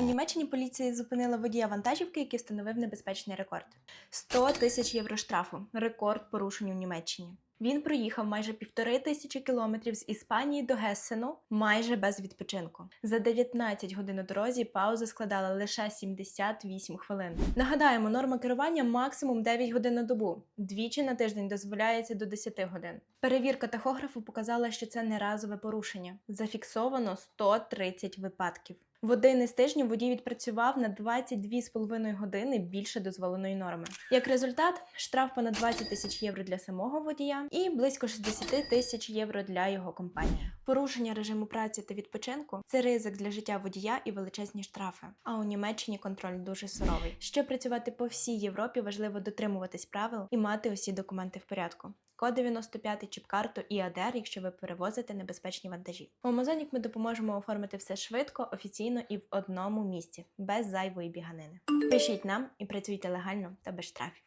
У Німеччині поліція зупинила водія вантажівки, який встановив небезпечний рекорд: 100 тисяч євро штрафу. Рекорд порушень у Німеччині. Він проїхав майже півтори тисячі кілометрів з Іспанії до Гессену майже без відпочинку. За 19 годин у дорозі пауза складала лише 78 хвилин. Нагадаємо, норма керування максимум 9 годин на добу. Двічі на тиждень дозволяється до 10 годин. Перевірка тахографу показала, що це не разове порушення. Зафіксовано 130 випадків. В один із тижнів водій відпрацював на 22,5 години більше дозволеної норми. Як результат, штраф понад 20 тисяч євро для самого водія і близько 60 тисяч євро для його компанії. Порушення режиму праці та відпочинку це ризик для життя водія і величезні штрафи. А у Німеччині контроль дуже суровий. Щоб працювати по всій Європі, важливо дотримуватись правил і мати усі документи в порядку. Код 95 чіп-карту і АДР, якщо ви перевозите небезпечні вантажі. У Амазонік ми допоможемо оформити все швидко, офіційно і в одному місці, без зайвої біганини. Пишіть нам і працюйте легально та без штрафів.